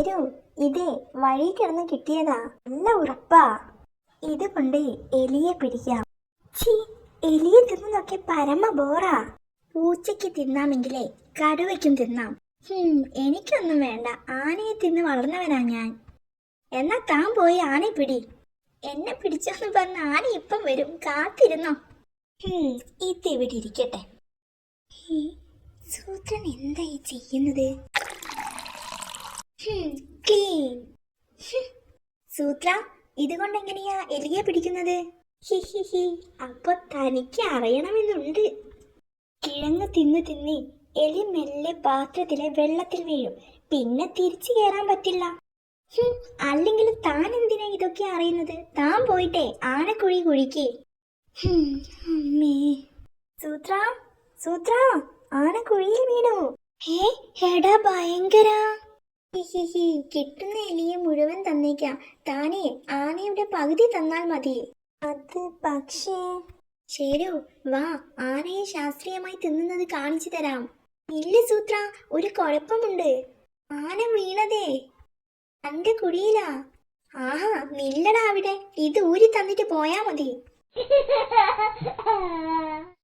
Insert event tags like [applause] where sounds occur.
ശരു ഇതേ വഴി കിടന്ന് കിട്ടിയതാ. നല്ല ഉറപ്പാ. ഇത് കൊണ്ട് എലിയെ പിടിക്കാം. ചി എലിയെ തിന്നൊക്കെ പരമ ബോറാ. പൂച്ചയ്ക്ക് തിന്നാമെങ്കിലേ കടുവയ്ക്കും തിന്നാം. എനിക്കൊന്നും വേണ്ട. ആനയെ തിന്ന് വളർന്നവനാ ഞാൻ. എന്നാ താൻ പോയി ആനയെ പിടി. എന്നെ പിടിച്ചെന്ന് പറഞ്ഞ ആന ഇപ്പം വരും. കാത്തിരുന്നോ. ഇത് ഇവിടെ ഇരിക്കട്ടെ സൂത്രൻ എന്തായി ചെയ്യുന്നത് ഹും, ക്ലീൻ ഹും. സൂത്ര ഇതുകൊണ്ട് എങ്ങനെയാ എലിയെ പിടിക്കുന്നത്? ഹി ഹി ഹി. അപ്പൊ തനിക്ക് അറിയണമെന്നുണ്ട്. കിഴങ്ങ് തിന്ന് തിന്ന് എലി മെല്ലെ പാത്രത്തിലെ വെള്ളത്തിൽ വീഴും. പിന്നെ തിരിച്ചു കയറാൻ പറ്റില്ല. അല്ലെങ്കിൽ താൻ എന്തിനാ ഇതൊക്കെ അറിയുന്നത്? താൻ പോയിട്ടെ ആനക്കുഴി കുഴിക്ക്. സൂത്രാം സൂത്ര സൂത്ര ആന കുഴിയിൽ വീണു. ഹേ എടാ ഭയങ്കര. ഹിഹിഹി, കിട്ടുന്ന എലിയെ മുഴുവൻ തന്നേക്കാം. താനേ ആനയുടെ പകുതി തന്നാൽ മതി. അത് പക്ഷേ. ശരു വാ. ആനയെ ശാസ്ത്രീയമായി തിന്നുന്നത് കാണിച്ചു തരാം. ഇല്ല സൂത്ര. ഒരു കുഴപ്പമുണ്ട്. ആന വീണതേ. തന്റെ കുടിയിലാ ആഹാ നില്ലടാ അവിടെ. ഇത് ഊരി തന്നിട്ട് പോയാ മതി. [laughs]